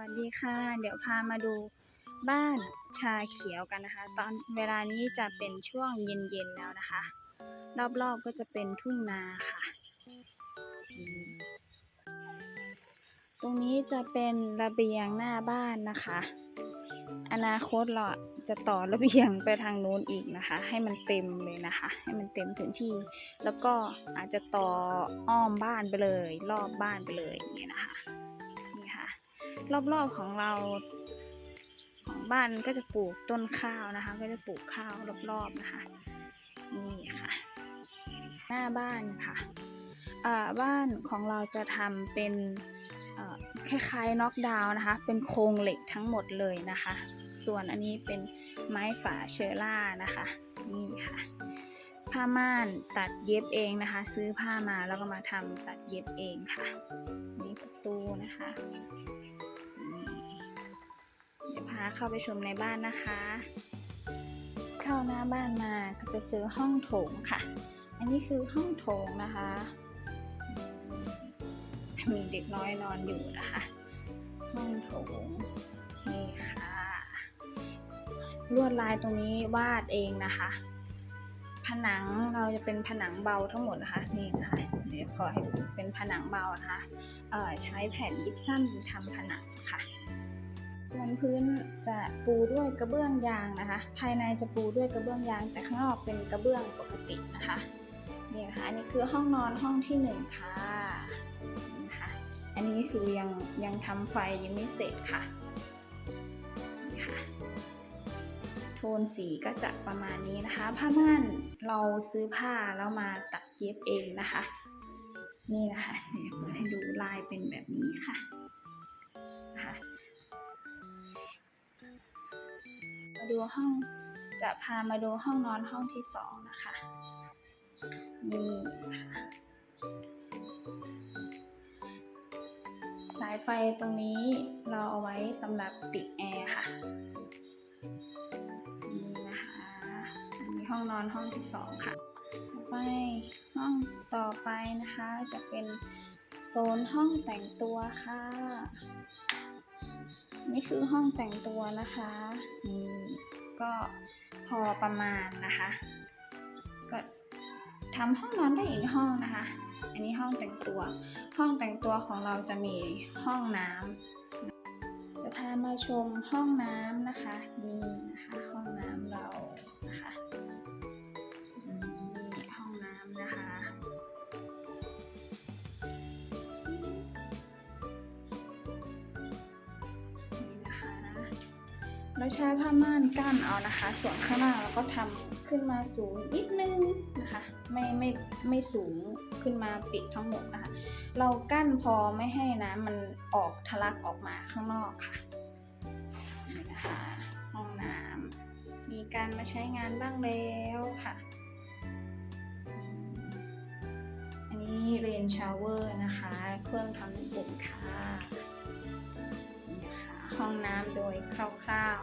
วัสดีค่ะ เดี๋ยวพามาดูบ้านชาเขียวกันนะคะ ตอนเวลานี้จะเป็นช่วงเย็นๆแล้วนะคะ รอบๆก็จะเป็นทุ่งนาค่ะ ตรงนี้จะเป็นระเบียงหน้าบ้านนะคะ อนาคตเราจะต่อระเบียงไปทางนู้นอีกนะคะ ให้มันเต็มเลยนะคะ ให้มันเต็มพื้นที่ แล้วก็อาจจะต่ออ้อมบ้านไปเลย รอบบ้านไปเลยอย่างเงี้ยนะคะ รอบๆของเรา ของบ้านก็จะปลูกต้นข้าวนะคะ ก็จะปลูกข้าวรอบๆนะคะนี่ค่ะ หน้าบ้านค่ะบ้านของเราจะทำเป็นคล้ายๆน็อกดาวน์นะคะ เป็นโครงเหล็กทั้งหมดเลยนะคะ ส่วนอันนี้เป็นไม้ฝาเชอร่านะคะ นี่ค่ะ ผ้าม่านตัดเย็บเองนะคะ ซื้อผ้ามาแล้วก็มาทำตัดเย็บเองค่ะ นี่ประตูนะคะเดี๋ยวพาเข้าไปชมในบ้านนะคะ เข้าหน้าบ้านมาก็จะเจอห้องโถงค่ะ อันนี้คือห้องโถงนะคะ มีเด็กน้อยนอนอยู่นะคะ ห้องโถงนี่ค่ะ ลวดลายตรงนี้วาดเองนะคะ นังเราจะเป็นผนังเบาทั้งหมดนะคะนี่นะคะเดี๋ยวขอให้เป็นผนังเบานะคะเอ่อใช้แผ่นยิปซัมทำผนังค่ะส่วนพื้นจะปูด้วยกระเบื้องยางนะคะ ภายในจะปูด้วยกระเบื้องยาง แต่ข้างนอกเป็นกระเบื้องปกตินะคะนี่นะคะอันนี้คือห้องนอนห้องที่หนึ่งค่ะนะคะอันนี้คือยังยังทำไฟยังไม่เสร็จค่ะ นสีก็จะประมาณนี้นะคะ ผ้าม่านเราซื้อผ้าแล้วมาตัดเย็บเองนะคะ นี่นะคะเดี๋ยวเปิดให้ดูลายเป็นแบบนี้ค่ะนะคะมาดูห้องจะพามาดูห้องนอนห้องที่สองนะคะนี่ค่ะสายไฟตรงนี้เราเอาไว้สำหรับติดแอร์ค่ะ อันนี้ห้องนอนห้องที่สองค่ะ ไปห้องต่อไปนะคะจะเป็นโซนห้องแต่งตัวค่ะ นี่คือห้องแต่งตัวนะคะนี่ก็พอประมาณนะคะ ก็ทำห้องนอนได้อีกห้องนะคะ อันนี้ห้องแต่งตัว ห้องแต่งตัวของเราจะมีห้องน้ำจะพามาชมห้องน้ำนะคะนี่นะคะห้องน้ำเรา เราใช้ผ้าม่านกั้นเอานะคะ ส่วนข้างล่างเราก็ทำขึ้นมาสูงนิดนึงนะคะ ไม่ไม่ไม่สูงขึ้นมาปิดทั้งหมดนะคะ เรากั้นพอไม่ให้น้ำมันออกทะลักออกมาข้างนอกค่ะนี่นะคะห้องน้ำมีการมาใช้งานบ้างแล้วค่ะ อันนี้เรนชาวเวอร์นะคะ เครื่องทำน้ำอุ่นค่ะนี่นะคะห้องน้ำโดยคร่าว